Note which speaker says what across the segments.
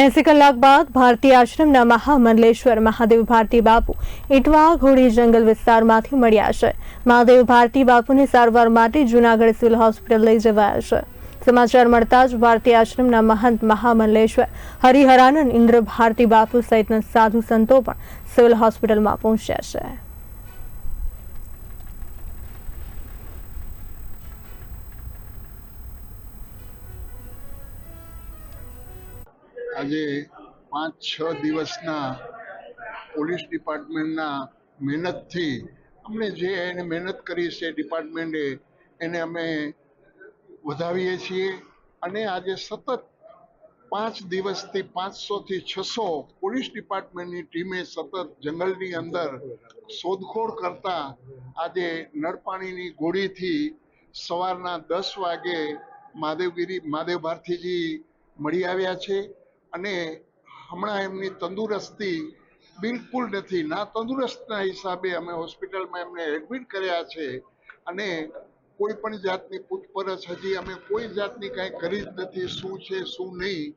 Speaker 1: એસી કલાક બાદ ભારતીય આશ્રમના મહામંડલેશ્વર મહાદેવ ભારતી બાપુ ઇટવા ઘોડી જંગલ વિસ્તારમાંથી મળ્યા છે. મહાદેવ ભારતી બાપુને સારવાર માટે જૂનાગઢ સિવિલ હોસ્પિટલ લઈ જવાયા છે. સમાચાર મળતા જ ભારતીય આશ્રમના મહંત મહામંડલેશ્વર હરિહરાનંદ ઇન્દ્ર ભારતી બાપુ સહિતના સાધુ સંતો પણ સિવિલ હોસ્પિટલમાં પહોંચ્યા છે.
Speaker 2: આજે પાંચ, છ દિવસના પોલીસ ડિપાર્ટમેન્ટના મહેનતથી અમને જે એને મહેનત કરી છે ડિપાર્ટમેન્ટે, એને અમે વધાવીએ છીએ. અને આજે સતત પાંચ દિવસથી પાંચસોથી છસો પોલીસ ડિપાર્ટમેન્ટની ટીમે સતત જંગલની અંદર શોધખોળ કરતા આજે નળપાણીની ગોળીથી સવારના દસ વાગે મહાદેવગીરી મહાદેવ ભારતીજી મળી આવ્યા છે. અને હમણાં એમની તંદુરસ્તી બિલકુલ નથી. ના તંદુરસ્તના હિસાબે અમે હોસ્પિટલમાં એમને એડમિટ કર્યા છે અને કોઈ પણ જાતની પૂછપરછ હજી અમે કોઈ જાતની કાંઈ કરી જ નથી, શું છે, શું નહીં.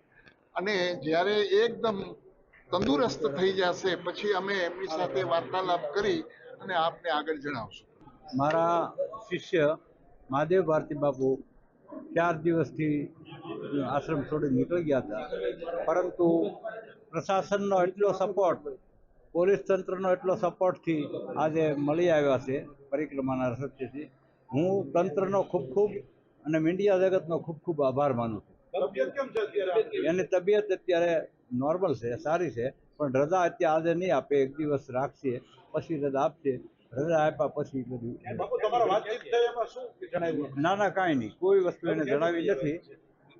Speaker 2: અને જ્યારે એકદમ તંદુરસ્ત થઈ જશે, પછી અમે એમની સાથે વાર્તાલાપ કરી અને આપને આગળ જણાવશું.
Speaker 3: મારા શિષ્ય મહાદેવ ભારતી બાપુ ચાર દિવસથી આશ્રમ છોડી નીકળી ગયા હતા. પરંતુ પ્રશાસનનો એટલો સપોર્ટ પોલીસ તંત્રનો એટલો સપોર્ટથી આજે મળી આવ્યા છે પરિક્રમાના રસ્તેથી હું તંત્રનો ખૂબ ખૂબ અને મીડિયા જગતનો ખૂબ ખૂબ આભાર માનું છું. એની તબિયત અત્યારે નોર્મલ છે સારી છે પણ રજા અત્યારે આજે નહીં આપે એક દિવસ રાખશે પછી રજા આપશે રજા આપ્યા પછી બધું. ના ના કાંઈ નહીં. કોઈ વસ્તુ એને જણાવી નથી.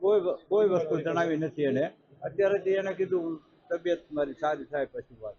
Speaker 3: કોઈ કોઈ વસ્તુ જણાવી નથી એને. અત્યારે જે એને કીધું, તબિયત મારી સારી થાય પછી વાત.